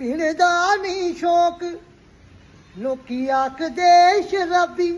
ਪੀਣ ਦਾ ਨਹੀਂ ਸ਼ੌਕ। ਲੋਕੀ ਆਖਦੇ, ਸ਼ਰਾਬੀ,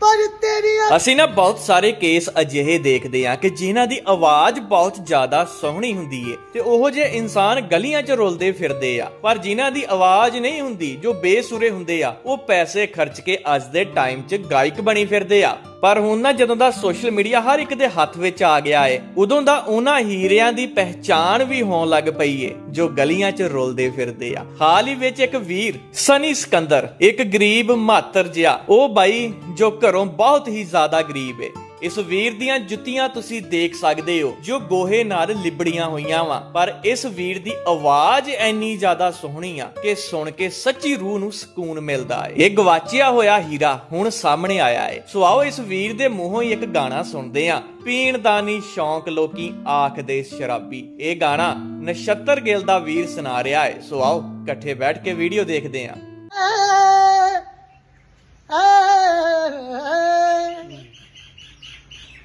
ਪਰ ਤੇਰੀਆਂ ਅਸੀਂ ਨਾ ਬਹੁਤ ਸਾਰੇ ਕੇਸ ਅਜਿਹੇ ਦੇਖਦੇ ਹਾਂ ਕਿ ਜਿਨ੍ਹਾਂ ਦੀ ਆਵਾਜ਼ ਬਹੁਤ ਜ਼ਿਆਦਾ ਸੋਹਣੀ ਹੁੰਦੀ ਏ ਤੇ ਉਹੋ ਜਿਹੇ ਇਨਸਾਨ ਗਲੀਆਂ 'ਚ ਰੁਲਦੇ ਫਿਰਦੇ ਆ। ਪਰ ਜਿਨ੍ਹਾਂ ਦੀ ਆਵਾਜ਼ ਨਹੀਂ ਹੁੰਦੀ, ਜੋ ਬੇਸੁਰੇ ਹੁੰਦੇ ਆ, ਉਹ ਪੈਸੇ ਖਰਚ ਕੇ ਅੱਜ ਦੇ ਟਾਈਮ 'ਚ ਗਾਇਕ ਬਣੀ ਫਿਰਦੇ ਆ। ਪਰ ਹੁਣ ਨਾ ਜਦੋਂ ਦਾ ਸੋਸ਼ਲ ਮੀਡੀਆ ਹਰ ਇੱਕ ਦੇ ਹੱਥ ਵਿੱਚ ਆ ਗਿਆ ਏ, ਉਦੋਂ ਦਾ ਉਹਨਾਂ ਹੀਰਿਆਂ ਦੀ ਪਹਿਚਾਣ ਵੀ ਹੋਣ ਲੱਗ ਪਈ ਏ, ਜੋ ਗਲੀਆਂ 'ਚ ਰੁਲਦੇ ਫਿਰਦੇ ਆ। ਹਾਲ ਹੀ ਵਿੱਚ ਇੱਕ ਵੀਰ, ਸਨੀ ਸਿਕੰਦਰ, ਇੱਕ ਗਰੀਬ ਮਾਤਰ ਜਿਹਾ, ਉਹ ਬਾਈ ਜੋ ਘਰੋਂ ਬਹੁਤ ਹੀ ਜ਼ਿਆਦਾ ਗਰੀਬ ਏ। ਇਸ ਵੀਰ ਦੀਆਂ ਜੁੱਤੀਆਂ ਤੁਸੀਂ ਦੇਖ ਸਕਦੇ ਹੋ, ਜੋ ਗੋਹੇ ਨਾਲ ਲਿਬੜੀਆਂ ਹੋਈਆਂ ਵਾ। ਪਰ ਇਸ ਵੀਰ ਦੀ ਆਵਾਜ਼ ਐਨੀ ਜ਼ਿਆਦਾ ਸੋਹਣੀ ਆ ਕਿ ਸੁਣ ਕੇ ਸੱਚੀ ਰੂਹ ਨੂੰ ਸਕੂਨ ਮਿਲਦਾ ਏ। ਇਹ ਗਵਾਚਿਆ ਹੋਇਆ ਹੀਰਾ ਹੁਣ ਸਾਹਮਣੇ ਆਇਆ ਏ। ਸੋ ਆਓ ਇਸ ਵੀਰ ਦੇ ਮੂੰਹੋਂ ਹੀ ਇੱਕ ਗਾਣਾ ਸੁਣਦੇ ਆ। ਪੀਣ ਦਾ ਨਹੀਂ ਸ਼ੌਂਕ ਲੋਕੀ ਆਖਦੇ ਸ਼ਰਾਬੀ। ਇਹ ਗਾਣਾ ਨਛੱਤਰ ਗਿੱਲ ਦਾ ਵੀਰ ਸੁਣਾ ਰਿਹਾ ਏ। ਸੋ ਆਓ ਇਕੱਠੇ ਬੈਠ ਕੇ ਵੀਡੀਓ ਦੇਖਦੇ ਆ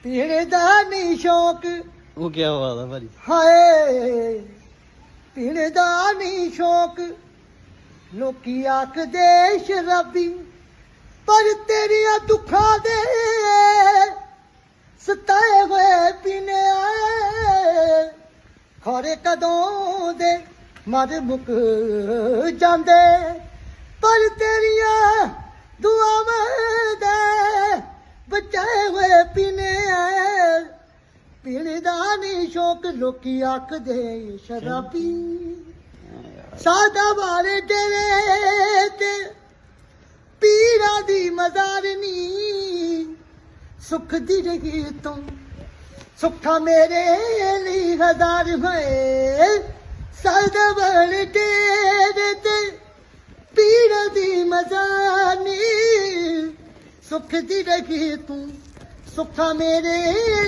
ਪੀਣ ਦਾ ਨਹੀਂ ਸ਼ੌਕ। ਉਹ ਕੀ ਬਾਤ ਭਾਜੀ। ਹਾਏ ਪੀਣ ਦਾ ਨਹੀਂ ਸ਼ੌਕ। ਲੋਕੀ ਆਖਦੇ ਸ਼ਰਾਬੀ ਪਰ ਤੇਰੀਆਂ ਦੁੱਖਾਂ ਦੇ ਸਤਾਏ ਹੋਏ ਪੀਨੇ ਆਏ। ਖਰੇ ਕਦੋਂ ਦੇ ਮਰ ਮੁੱਕ ਜਾਂਦੇ ਪਰ ਤੇਰੀਆਂ ਦੁਆਵਾਂ ਪੀਣੇ ਦਾ ਨਹੀਂ ਸ਼ੌਕ ਲੋਕੀ ਆਖਦੇ ਸ਼ਰਾਬੀ। ਸਾਦਾ ਵਾਲੇ ਤੇਰੇ ਤੇ ਪੀਰਾਂ ਦੀ ਮਜ਼ਾਰਨੀ ਸੁਖ ਦੀ ਰਹੀ ਤੂੰ ਸੁੱਖਾ ਮੇਰੇ ਲਈ ਹਜ਼ਾਰ ਹੋਏ। ਸਾਦਾ ਵਾਲੇ ਤੇਰੇ ਤੇ ਪੀਰਾਂ ਦੀ ਮਜ਼ਾਰਨੀ ਸੁਖ ਦੀ ਰਹੀ ਤੂੰ ਸੁੱਖਾ ਮੇਰੇ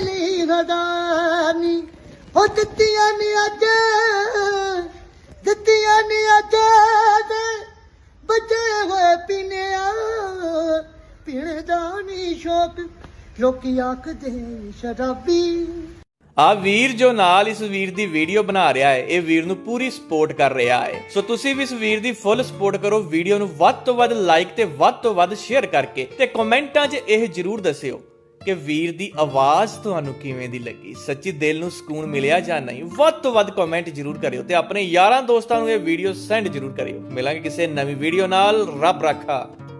ਲਈ ਹਜ਼ਾਨੀ ਹੋ ਦਿੱਤੀਆਂ ਨੀ ਅੱਜ, ਦਿੱਤੀਆਂ ਨੀ ਅੱਜ ਦੇ। ਬਚੇ ਹੋਏ ਪੀਨਿਆ ਪੀਣੇ ਦਾ ਨੀ ਸ਼ੌਕ। ਲੋਕੀ ਆਖਦੇ ਸ਼ਰਾਬੀ। ਆ ਵੀਰ ਜੋ ਨਾਲ ਇਸ ਵੀਰ ਦੀ ਵੀਡੀਓ ਬਣਾ ਰਿਹਾ ਹੈ, ਇਹ ਵੀਰ ਨੂੰ ਪੂਰੀ ਸਪੋਰਟ ਕਰ ਰਿਹਾ ਹੈ। ਸੋ ਤੁਸੀਂ ਵੀ ਇਸ ਵੀਰ ਦੀ ਫੁੱਲ ਸਪੋਰਟ ਕਰੋ ਵੀਡੀਓ ਨੂੰ ਵੱਧ ਤੋਂ ਵੱਧ ਲਾਈਕ ਤੇ ਵੱਧ ਤੋਂ ਵੱਧ ਸ਼ੇਅਰ ਕਰਕੇ ਤੇ ਕਮੈਂਟਾਂ 'ਚ ਇਹ ਜਰੂਰ ਦੱਸਿਓ। ਕਿ ਵੀਰ ਦੀ ਆਵਾਜ਼ ਤੁਹਾਨੂੰ ਕਿਵੇਂ ਦੀ ਲੱਗੀ? ਸੱਚੀ ਦਿਲ ਨੂੰ ਸਕੂਨ ਮਿਲਿਆ ਜਾਂ ਨਹੀਂ? ਵੱਧ ਤੋਂ ਵੱਧ ਕਮੈਂਟ ਜਰੂਰ ਕਰਿਓ ਤੇ ਆਪਣੇ ਯਾਰਾਂ ਦੋਸਤਾਂ ਨੂੰ ਇਹ ਵੀਡੀਓ ਸੈਂਡ ਜਰੂਰ ਕਰਿਓ। ਮਿਲਾਂਗੇ ਕਿਸੇ ਨਵੀਂ ਵੀਡੀਓ ਨਾਲ। ਰੱਬ ਰੱਖਾ।